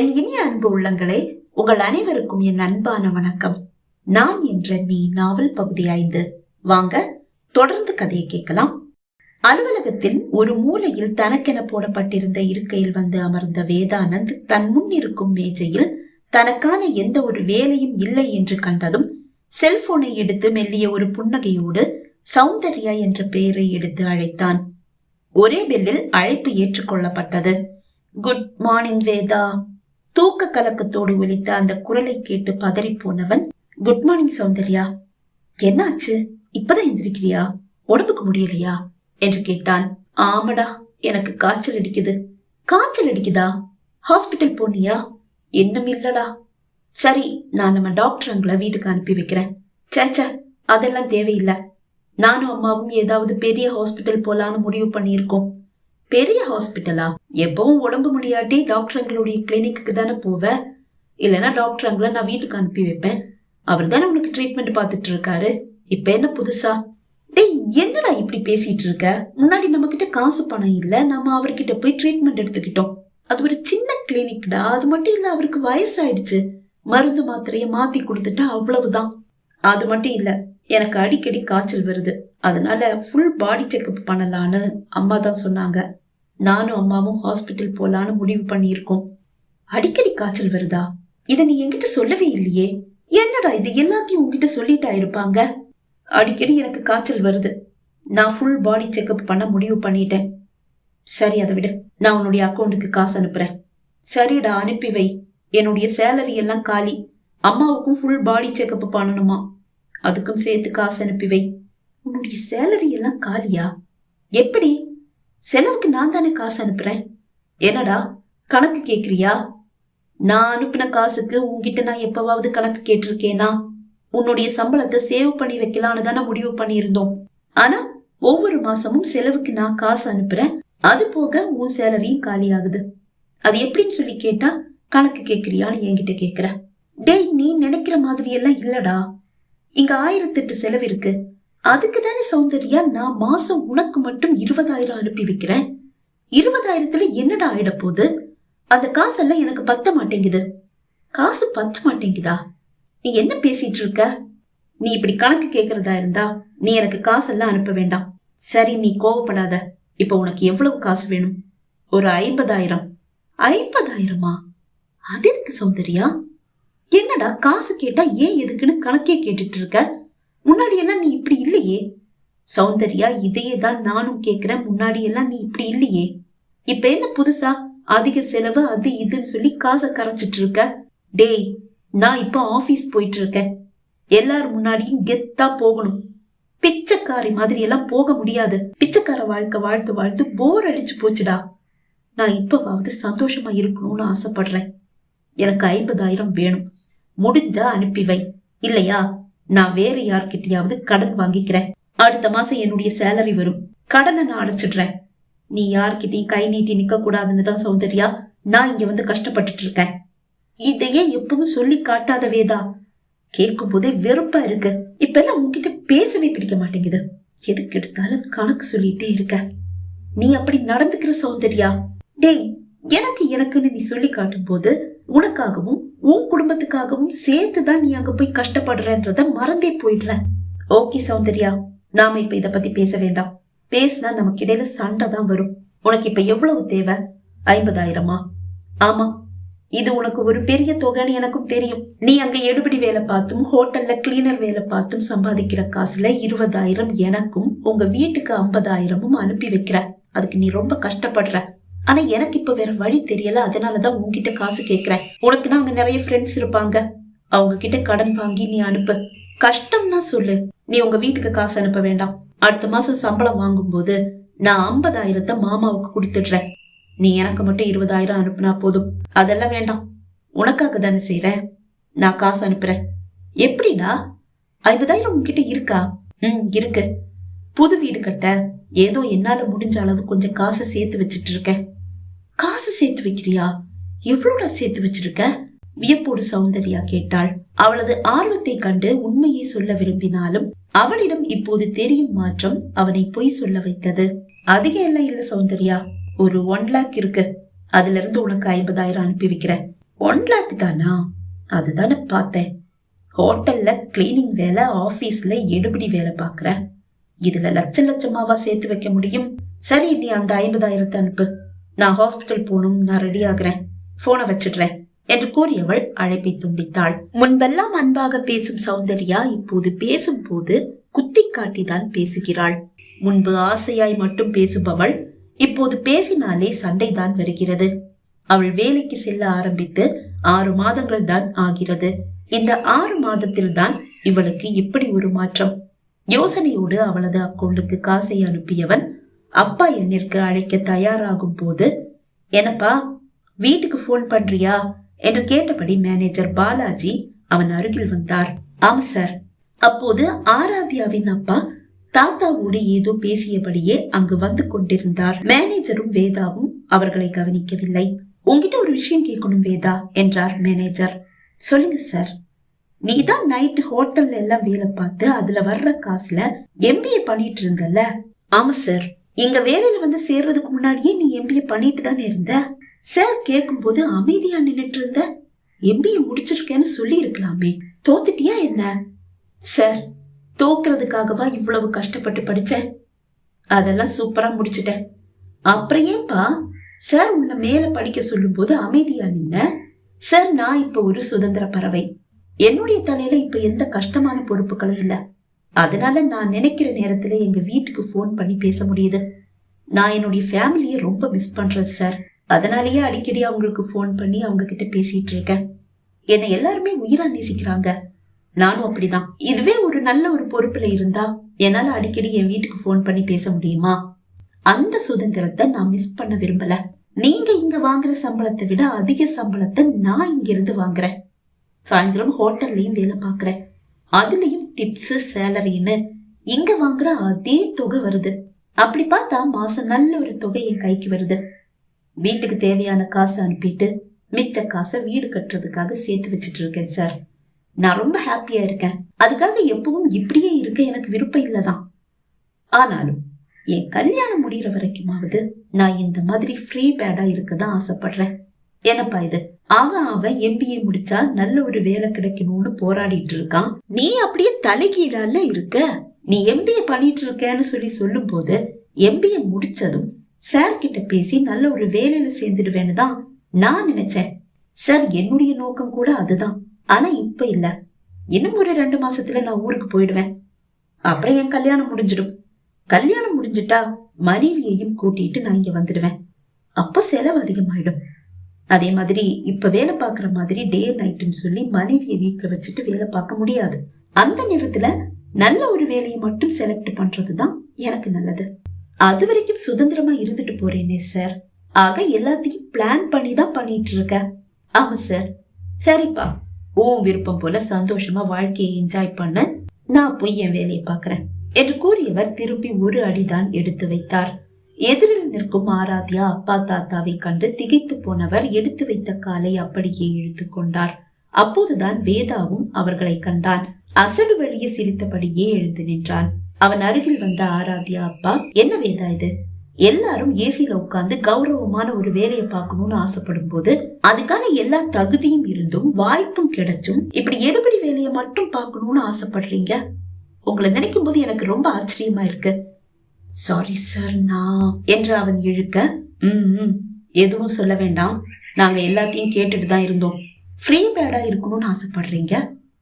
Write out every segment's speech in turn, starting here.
என் இனிய அன்பு உள்ளங்களே உங்கள் அனைவருக்கும் என் அன்பான வணக்கம். நான் என்ற நீ நாவல் பகுதி ஐந்து. வாங்க தொடர்ந்து கதையை கேட்கலாம். அலுவலகத்தில் ஒரு மூலையில் தனக்கென போடப்பட்டிருந்த இருக்கையில் வந்து அமர்ந்த வேதானந்த் தன் முன் இருக்கும் மேஜையில் தனக்கான எந்த ஒரு வேலையும் இல்லை என்று கண்டதும் செல்போனை எடுத்து மெல்லிய ஒரு புன்னகையோடு சௌந்தர்யா என்ற பெயரை எடுத்து அழைத்தான். ஒரே பெல்லில் அழைப்பு ஏற்றுக்கொள்ளப்பட்டது. Good morning Veda. தூக்க கலக்கத்தோடு ஒலித்த அந்த குரலை கேட்டு பதறி போனவன் குட் மார்னிங் சௌந்தர்யா. என்னாச்சு? இப்பதான் எந்திரிக்கிறியா? உடம்புக்கு முடியலையா? என்று கேட்டான். ஆமடா எனக்கு காய்ச்சல் அடிக்குது. காய்ச்சல் அடிக்குதா? ஹாஸ்பிட்டல் போனியா? இன்னும் இல்லடா. சரி நான் நம்ம டாக்டர் அங்களை வீட்டுக்கு அனுப்பி வைக்கிறேன். சேச்ச அதெல்லாம் தேவையில்லை. நானும் அம்மாவும் ஏதாவது பெரிய ஹாஸ்பிட்டல் போலான்னு முடிவு பண்ணியிருக்கோம். பெரிய ஹாஸ்பிட்டலா? எப்பவும் உடம்பு முடியாட்டி டாக்டருங்களுடைய கிளினிக்கு தானே போவேன் இல்லைன்னா டாக்டருங்களை நான் வீட்டுக்கு அனுப்பி வைப்பேன். அவர் தானே உனக்கு ட்ரீட்மெண்ட் பார்த்துட்டு இருக்காரு. இப்ப என்ன புதுசா? டேய் என்னடா இப்படி பேசிட்டு இருக்க? முன்னாடி நம்ம கிட்ட காசு பணம் இல்ல நாம அவர்கிட்ட போய் ட்ரீட்மெண்ட் எடுத்துக்கிட்டோம். அது ஒரு சின்ன கிளினிக்டா அது மட்டும் இல்ல அவருக்கு வயசாயிடுச்சு. மருந்து மாத்திரைய மாத்தி கொடுத்துட்டா அவ்வளவுதான். அது மட்டும் இல்ல எனக்கு அடிக்கடி காய்ச்சல் வருது. அதனால ஃபுல் பாடி செக்அப் பண்ணலான்னு அம்மா தான் சொன்னாங்க. நானும் அம்மாவும் ஹாஸ்பிட்டல் போலான்னு முடிவு பண்ணியிருக்கோம். அடிக்கடி காய்ச்சல் வருதா? இதை நீ என்கிட்ட சொல்லவே இல்லையே. என்னடா இது? எல்லாத்தையும் உங்ககிட்ட சொல்லிட்டா இருப்பாங்க? அடிக்கடி எனக்கு காய்ச்சல் வருது. நான் ஃபுல் பாடி செக்அப் பண்ண முடிவு பண்ணிட்டேன். சரி அதை விட. நான் உன்னுடைய அக்கௌண்ட்டுக்கு காசு அனுப்புறேன். சரிடா அனுப்பி வை. என்னுடைய சேலரி எல்லாம் காலி. அம்மாவுக்கும் ஃபுல் பாடி செக்அப் பண்ணணுமா? அதுக்கும் சேர்த்து காசு அனுப்பி வை. உன்னுடைய சேலரி எல்லாம் காலியா? எப்படி? செலவுக்கு நான் தானே காசு அனுப்புறேன்? என்னடா கணக்கு கேக்குறியா? நான் அனுப்பின காசுக்கு உன்கிட்ட நான் எப்பவாவது கணக்கு கேட்டிருக்கேனா? உன்னுடைய சம்பளத்தை சேவ் பண்ணி வைக்கலான்னு தானே முடிவு பண்ணியிருந்தோம். ஆனா ஒவ்வொரு மாசமும் செலவுக்கு நான் காசு அனுப்புறேன். அது போக உன் சேலரியும் காலி ஆகுது அது எப்படின்னு சொல்லி கேட்டா கணக்கு கேக்குறியான்னு என்கிட்ட கேக்குற. டேய் நீ நினைக்கிற மாதிரி எல்லாம் இல்லடா. இங்க ஆயிரத்தெட்டு செலவு இருக்கு. அதுக்கு தானே சௌந்தர்யா நான் மாசம் உனக்கு மட்டும் இருபதாயிரம் அனுப்பி வைக்கிறேன். இருபதாயிரத்துல என்னடா ஆயிட போகுது? அந்த காசெல்லாம் எனக்கு பத்த மாட்டேங்குது. காசு பத்த மாட்டேங்குதா? நீ என்ன பேசிட்டு இருக்க? நீ இப்படி கணக்கு கேக்குறதா இருந்தா நீ எனக்கு காசெல்லாம் அனுப்ப வேண்டாம். சரி நீ கோவப்படாத. இப்ப உனக்கு எவ்வளவு காசு வேணும்? ஒரு ஐம்பதாயிரம். ஐம்பதாயிரமா? அது எதுக்கு சௌந்தர்யா? என்னடா காசு கேட்டா ஏன் எதுக்குன்னு கணக்கே கேட்டுட்டு இருக்க? முன்னாடி எல்லாம் நீ இப்படி இல்லையே? சௌந்தர்யா இதையே தான் நானும் கேக்குறேன் முன்னாடி எல்லாம் நீ இப்படி இல்லையே? இப்ப என்ன புதுசா? அதிக செலவு அது இதுன்னு சொல்லி காசை கரைச்சிட்டு இருக்க டேய் நான் இப்ப ஆபீஸ் போயிட்டு இருக்கேன் எல்லாரும் முன்னாடியும் கெத்தா போகணும். பிச்சைக்காரி மாதிரி எல்லாம் போக முடியாது. பிச்சைக்கார வாழ்க்கை வாழ்த்து வாழ்த்து போர் அடிச்சு போச்சுடா. நான் இப்பவாவது சந்தோஷமா இருக்கணும்னு ஆசைப்படுறேன். எனக்கு ஐம்பதாயிரம் வேணும். முடிஞ்சா அனுப்பி வை. இல்லையா? நான் வேற யார்கிட்டயாவது கடன் வாங்கிக்கிறேன். அடுத்த மாசம் என்னுடைய சேலரி வரும். கடனை நான் அடைச்சிடுறேன். நீ யார்கிட்டயும் கை நீட்டி நிக்க கூடாதுன்னு தான் சௌந்தர்யா. நான் இங்க வந்து கஷ்டப்பட்டுட்டு இருக்கேன். இதையே எப்பவும் சொல்லி காட்டாத வேதா கேட்கும் போதே வெறுப்பா இருக்கு. இப்ப எல்லாம் உன்கிட்ட பேசவே பிடிக்க மாட்டேங்குது. எதுக்கு எடுத்தாலும் கணக்கு சொல்லிட்டே இருக்க. நீ அப்படி நடந்துக்கிற சௌந்தர்யா. டேய் எனக்கு எனக்குன்னு நீ சொல்லி காட்டும் போது உனக்காகவும் உன் குடும்பத்துக்காகவும் சேர்த்து தான் நீ அங்க போய் கஷ்டப்படுறன்றத மறந்தே போயிடுற. ஓகே சௌந்தர்யா. நாம இப்ப இத பத்தி பேச வேண்டாம். பேசினா நமக்கு இடையில சண்டை தான் வரும். உனக்கு இப்ப எவ்வளவு தேவை? ஐம்பதாயிரமா? ஆமா. இது உனக்கு ஒரு பெரிய தொகைன்னு எனக்கும் தெரியும். நீ அங்க எடுபடி வேலை பார்த்தும் ஹோட்டல்ல கிளீனர் வேலை பார்த்தும் சம்பாதிக்கிற காசுல இருபதாயிரம் எனக்கும் உங்க வீட்டுக்கு ஐம்பதாயிரமும் அனுப்பி வைக்கிற. அதுக்கு நீ ரொம்ப கஷ்டப்படுற. ஆனா எனக்கு இப்ப வேற வழி தெரியல. அதனாலதான் உன்கிட்ட காசு கேக்குறேன். உனக்கு அங்க நிறைய ஃப்ரெண்ட்ஸ் இருப்பாங்க. அவங்க கிட்ட கடன் வாங்கி நீ அனுப்பு. கஷ்டம்னா சொல்லு. நீ உங்க வீட்டுக்கு காசு அனுப்ப வேண்டாம். அடுத்த மாசம் சம்பளம் வாங்கும்போது நான் ஐம்பதாயிரத்தை மாமாவுக்கு கொடுத்துடுறேன். நீ எனக்கு மட்டும் இருபதாயிரம் அனுப்புனா போதும். அதெல்லாம் வேண்டாம். உனக்காக தானே செய்யறேன் நான் காசு அனுப்புறேன். எப்படிடா? ஐம்பதாயிரம் உங்ககிட்ட இருக்கா? ம் இருக்கு. புது வீடு கட்ட. ஏதோ என்னால முடிஞ்ச அளவு கொஞ்சம் காசை சேர்த்து வச்சிட்டு இருக்கேன். காசு சேர்த்து வைக்கிறியா? எவ்வளோடா சேர்த்து வச்சிருக்க? வியப்போடு சௌந்தர்யா கேட்டாள். அவளது ஆர்வத்தை கண்டு உண்மையை சொல்ல விரும்பினாலும் அவளிடம் இப்போது தெரியும் மாற்றம் அவனை பொய் சொல்ல வைத்தது. அதிக எல்லாம் இல்ல சௌந்தர்யா. ஒரு ஒன் லேக் இருக்கு. அதுல இருந்து உனக்கு ஐம்பதாயிரம் அனுப்பி வைக்கிறேன். ஒன் லேக் தானா? அதுதானே பார்த்தேன். ஹோட்டல்ல கிளீனிங் வேலை ஆபீஸ்ல எடுபடி வேலை பாக்குறேன் இதுல லட்சம் லட்சமாவா சேர்த்து வைக்க முடியும்? சரி நீ அந்த ஐம்பதாயிரத்தை அனுப்பு. நான் ஹாஸ்பிட்டல் போகணும் நான் ரெடி ஆகுறேன். போனை வச்சிடுறேன் என்று கூறியவள் அழைப்பை துண்டித்தாள். முன்பெல்லாம் அன்பாக பேசும் சௌந்தர்யா இப்போது பேசும்போது குத்தி காட்டிதான் பேசுகிறாள். முன்பு ஆசையாய் மட்டும் பேசுபவள் இப்போது பேசினாலே சண்டைதான் வருகிறது. அவள் வேலைக்கு செல்ல ஆரம்பித்து ஆறு மாதங்கள் தான் ஆகிறது. இந்த ஆறு மாதத்தில் தான் இவளுக்கு இப்படி ஒரு மாற்றம். யோசனையோடு அவளது அக்கௌண்டுக்கு காசை அனுப்பியவன் அப்பா எண்ணிற்கு அழைக்க தயாராகும் போது என்னப்பா வீட்டுக்கு போன் பண்றியா? என்று கேட்டபடி மேனேஜர் பாலாஜி அவன் அருகில் வந்தார். ஆம் சார் அப்போது ஆராத்யாவின் அப்பா தாத்தாவோடு ஏதோ பேசியபடியே அங்கு வந்து கொண்டிருந்தார். மேனேஜரும் வேதாவும் அவர்களை கவனிக்கவில்லை. உங்ககிட்ட ஒரு விஷயம் கேட்கணும் வேதா என்றார் மேனேஜர் சொல்லுங்க சார் நீ தான் நைட்டு ஹோட்டல்ல எல்லாம் வேலை பார்த்து அதுல வர்ற காசுல எம்பிஏ பண்ணிட்டு இருந்தல்ல? ஆமா சார் இங்க வேலையில வந்து சேர்றதுக்கு முன்னாடியே நீ எம்பிஏ பண்ணிட்டு தானே இருந்த? சார் கேட்கும்போது அமைதியா நின்னுட்டு இருந்த. எம்பிஏ முடிச்சிருக்கேன்னு சொல்லி இருக்கலாமே தோத்துட்டியா என்ன? சார் தோக்குறதுக்காகவா இவ்வளவு கஷ்டப்பட்டு படிச்சேன் அதெல்லாம் சூப்பரா முடிச்சிட்டேன் அப்புறம் ஏன்பா? சார் உன்னை மேல படிக்க சொல்லும்போது அமைதியா நின்ன? சார் நான் இப்ப ஒரு சுதந்திர பறவை. என்னுடைய தலையில இப்ப எந்த கஷ்டமான பொறுப்புகளும் இல்ல. அதனால நான் நினைக்கிற நேரத்துல எங்க வீட்டுக்கு ஃபோன் பண்ணி பேச முடியுது. நான் என்னுடைய ஃபேமிலியை ரொம்ப மிஸ் பண்றேன் சார் அதனாலேயே அடிக்கடி அவங்களுக்கு ஃபோன் பண்ணி அவங்க கிட்ட பேசிட்டு இருக்கேன். என்னை எல்லாருமே உயிரா நேசிக்கிறாங்க. நானும் அப்படிதான். இதுவே ஒரு நல்ல ஒரு பொறுப்புல இருந்தா என்னால அடிக்கடி என் வீட்டுக்கு ஃபோன் பண்ணி பேச முடியுமா? அந்த சுதந்திரத்தை நான் மிஸ் பண்ண விரும்பல. நீங்க இங்க வாங்குற சம்பளத்தை விட அதிக சம்பளத்தை நான் இங்க இருந்து வாங்குறேன். சாயந்தரம் ஹோட்டல்லையும் வேலை பார்க்கறேன். அதுலயும் டிப்ஸ் சேலரின்னு இங்க வாங்குற அதே தொகை வருது. அப்படி பார்த்தா மாசம் நல்ல ஒரு தொகை என் கைக்கு வருது. வீட்டுக்கு தேவையான காசை அனுப்பிட்டு மிச்ச காசை வீடு கட்டுறதுக்காக சேர்த்து வச்சிட்டு இருக்கேன் சார் நான் ரொம்ப ஹாப்பியா இருக்கேன். அதுக்காக எப்பவும் இப்படியே இருக்க எனக்கு விருப்பம் இல்லைதான். ஆனாலும் என் கல்யாணம் முடிகிற வரைக்குமாவது நான் இந்த மாதிரி ஃப்ரீ பேடா இருக்க தான் ஆசைப்படுறேன். என்னப்பா இது? அவன் அவன் எம்பிஏ முடிச்சா நல்ல ஒரு வேலை கிடைக்கணும்னு போராடிட்டு இருக்கான். நீ அப்படியே தலைகீழால இருக்க. நீ எம்பிஏ பண்ணிட்டு இருக்கேன்னு சொல்லி சொல்லும் போது எம்பிஏ முடிச்சதும் சார் கிட்ட பேசி நல்ல ஒரு வேலையில சேர்ந்துடுவேன்னு தான் நான் நினைச்சேன். சார் என்னுடைய நோக்கம் கூட அதுதான். ஆனா இப்ப இல்ல. இன்னும் ஒரு ரெண்டு மாசத்துல நான் ஊருக்கு போயிடுவேன். அப்புறம் என் கல்யாணம் முடிஞ்சிடும். கல்யாணம் முடிஞ்சிட்டா மனைவியையும் கூட்டிட்டு நான் இங்க வந்துடுவேன். அப்போ செலவு அதிகமாயிடும். அதே மாதிரி இப்ப வேலை பார்க்குற மாதிரி டே நைட்டுன்னு சொல்லி மனைவியை வீட்டில் வச்சுட்டு வேலை பார்க்க முடியாது. அந்த நேரத்துல நல்ல ஒரு வேலையை மட்டும் செலக்ட் பண்றதுதான் எனக்கு நல்லது. அது வரைக்கும் சுதந்திரமா இருந்துட்டு போறேனே சார் ஆக எல்லாத்தையும் பிளான் பண்ணி தான் பண்ணிட்டு இருக்க ஆமா சார் சரிப்பா. உன் விருப்பம் போல சந்தோஷமா வாழ்க்கையை என்ஜாய் பண்ண நான் போய் என் வேலையை பார்க்கறேன் என்று கூறியவர் திரும்பி ஒரு அடிதான் எடுத்து வைத்தார். எதிரில் நிற்கும் ஆராத்யா அப்பா தாத்தாவை கண்டு திகைத்து போனவர் எடுத்து வைத்த காலை அப்படியே இழுத்து கொண்டார். அப்போதுதான் வேதாவும் அவர்களை கண்டான். அசடு வழியே சிரித்தபடியே எழுந்து நின்றான். அவன் அருகில் வந்த ஆராத்யா அப்பா என்ன வேதா இது? எல்லாரும் ஏசியில உட்கார்ந்து கௌரவமான ஒரு வேலையை பார்க்கணும்னு ஆசைப்படும் போது அதுக்கான எல்லா தகுதியும் இருந்தும் வாய்ப்பும் கிடைச்சும் இப்படி எடுபடி வேலையை மட்டும் பார்க்கணும்னு ஆசைப்படுறீங்க? உங்களை நினைக்கும் போது எனக்கு ரொம்ப ஆச்சரியமா இருக்கு. சாரி சார் நான் என்று அவன் இழுக்க ம் ம், எதுவும் சொல்ல வேண்டாம். நாங்கள் எல்லாத்தையும் கேட்டுட்டு தான் இருந்தோம். ஃப்ரீ பேடாக இருக்கணும்னு ஆசைப்படுறீங்க?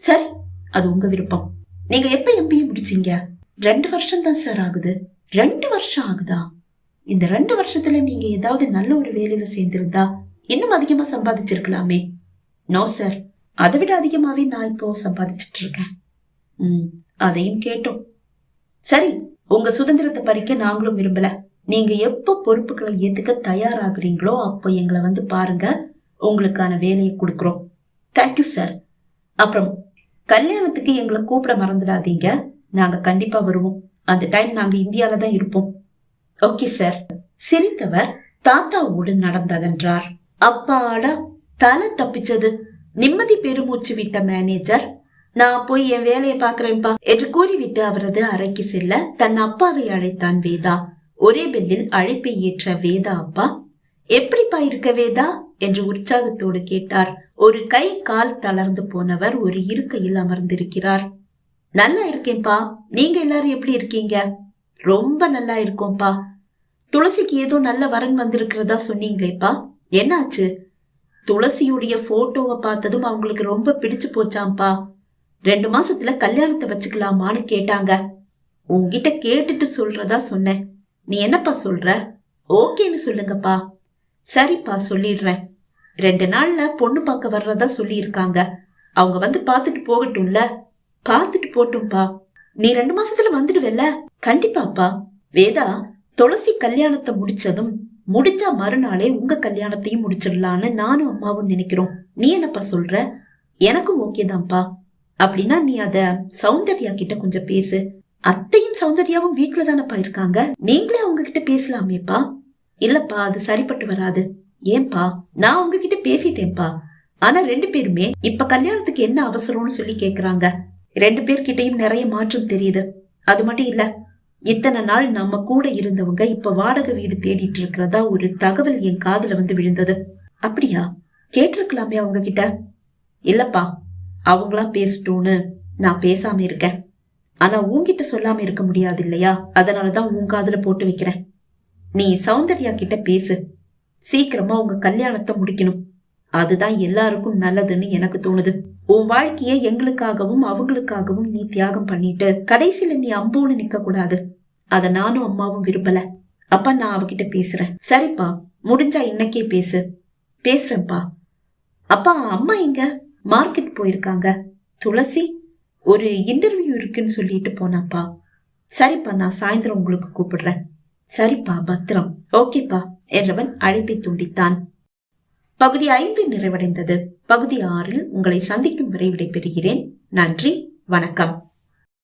சரி அது உங்கள் விருப்பம். நீங்கள் எப்போ எம்பிஏ முடிச்சீங்க? ரெண்டு வருஷம் தான் சார் ஆகுது. ரெண்டு வருஷம் ஆகுதா? இந்த ரெண்டு வருஷத்துல நீங்க ஏதாவது நல்ல ஒரு வேலையில சேர்ந்திருந்தா இன்னும் அதிகமா சம்பாதிச்சிருக்கலாமே. நோ சார் அதை விட அதிகமாவே நான் இப்போ சம்பாதிச்சிட்டு இருக்கேன். ம் அதையும் கேட்டோம். சரி உங்க சுதந்திரத்தை பறிக்க நாங்களும் விரும்பல. நீங்க எப்ப பொறுப்புகளை ஏத்துக்க தயாராகிறீங்களோ அப்போ எங்களை வந்து பாருங்க. உங்களுக்கான வேலையை கொடுக்குறோம். தேங்க்யூ சார் அப்புறம் கல்யாணத்துக்கு எங்களை கூப்பிட மறந்துடாதீங்க. நாங்க கண்டிப்பா வருவோம். அந்த டைம் நாங்க இந்தியால தான் இருப்போம். ஓகே சார் சிரித்தவர் தாத்தாவோடு நடந்தகன்றார். அப்பாடா தலை தப்பிச்சது. நிம்மதி பெருமூச்சு விட்ட மேனேஜர் நான் போய் என் வேலையை பாக்குறேன்பா என்று கூறிவிட்டு அவரது அறைக்கு செல்ல தன் அப்பாவை அழைத்தான் வேதா. ஒரே பெல்லில் அழைப்பை ஏற்ற வேதா அப்பா எப்படிப்பா இருக்க வேதா? என்று உற்சாகத்தோடு கேட்டார். ஒரு கை கால் தளர்ந்து போனவர் ஒரு இருக்கையில் அமர்ந்திருக்கிறார். நல்லா இருக்கேன்பா. நீங்க எல்லாரும் எப்படி இருக்கீங்க? ரொம்ப நல்லா இருக்கோம்ப்பா. துளசிக்கு ஏதோ நல்ல வரன் வந்திருக்கிறதா சொன்னீங்களேப்பா. என்னாச்சு? துளசியுடைய போட்டோவை பார்த்ததும் அவங்களுக்கு ரொம்ப பிடிச்சு போச்சாம்ப்பா ரெண்டு மாசத்துல கல்யாணத்தை வச்சுக்கலாமான்னு கேட்டாங்க. உங்ககிட்ட கேட்டுட்டு சொல்றதா சொன்னேன். நீ என்னப்பா சொல்ற? ஓகேன்னு சொல்லுங்கப்பா. சரிப்பா சொல்லிடுறேன். ரெண்டு நாள்ல பொண்ணு பார்க்க வர்றதா சொல்லியிருக்காங்க. அவங்க வந்து பார்த்துட்டு போகட்டும்ல? பார்த்துட்டு போட்டும்பா நீ ரெண்டு மாசத்துல வந்துடுவல்ல? கண்டிப்பாப்பா. வேதா துளசி கல்யாணத்தை முடிச்சதும் முடிஞ்சா மறுநாளே உங்க கல்யாணத்தையும் முடிச்சிடலான்னு நானும் அம்மாவும் நினைக்கிறோம். நீ என்னப்பா சொல்ற? எனக்கும் ஓகே தான்ப்பா. அப்படின்னா நீ அத சௌந்தர்யா கிட்ட கொஞ்சம் பேசு. அத்தையும் சௌந்தர்யாவும் வீட்டுல தானப்பா இருக்காங்க. நீங்களே அவங்க கிட்ட பேசலாமேப்பா. இல்லப்பா அது சரிப்பட்டு வராது. ஏன்பா நான் உங்ககிட்ட பேசிட்டேன்ப்பா ஆனா ரெண்டு பேருமே இப்ப கல்யாணத்துக்கு என்ன அவசரம்னு சொல்லி கேக்குறாங்க. ரெண்டு பேர்கிட்டயும் நிறைய மாற்றம் தெரியுது. அது மட்டும் இல்ல இத்தனை நாள் நம்ம கூட இருந்தவங்க இப்ப வாடகை வீடு தேடிட்டு இருக்கிறதா ஒரு தகவல் என் காதுல வந்து விழுந்தது. அப்படியா? கேட்டிருக்கலாமே அவங்க கிட்ட இல்லப்பா அவங்களா பேசட்டும்னு நான் பேசாம இருக்கேன். ஆனா உன்கிட்ட சொல்லாம இருக்க முடியாது இல்லையா? அதனாலதான் உன் காதுல போட்டு வைக்கிறேன். நீ சௌந்தர்யா கிட்ட பேசு. சீக்கிரமா உங்க கல்யாணத்தை முடிக்கணும். அதுதான் எல்லாருக்கும் நல்லதுன்னு எனக்கு தோணுது. உன் வாழ்க்கைய எங்களுக்காகவும் அவங்களுக்காகவும் நீ தியாகம் பண்ணிட்டு கடைசியில நீ அம்போன்னு நிக்க கூடாது அத நானும் அம்மாவும் விரும்பல. அப்பா நான் அவகிட்ட பேசுறேன். சரிப்பா முடிஞ்சா இன்னைக்கே பேசு. பேசுறேன்ப்பா. அப்பா அம்மா எங்க? மார்க்கெட் போயிருக்காங்க. துளசி ஒரு இன்டர்வியூ இருக்குன்னு சொல்லிட்டு போனாப்பா. சரிப்பா நான் சாயந்தரம் உங்களுக்கு கூப்பிடுறேன். சரிப்பா பத்திரம். ஓகேப்பா என்றவன் அழைப்பை துண்டித்தான். பகுதி ஐந்து நிறைவடைந்தது. பகுதி ஆறில் உங்களை சந்திக்கும் வரை விடைபெறுகிறேன். நன்றி வணக்கம்.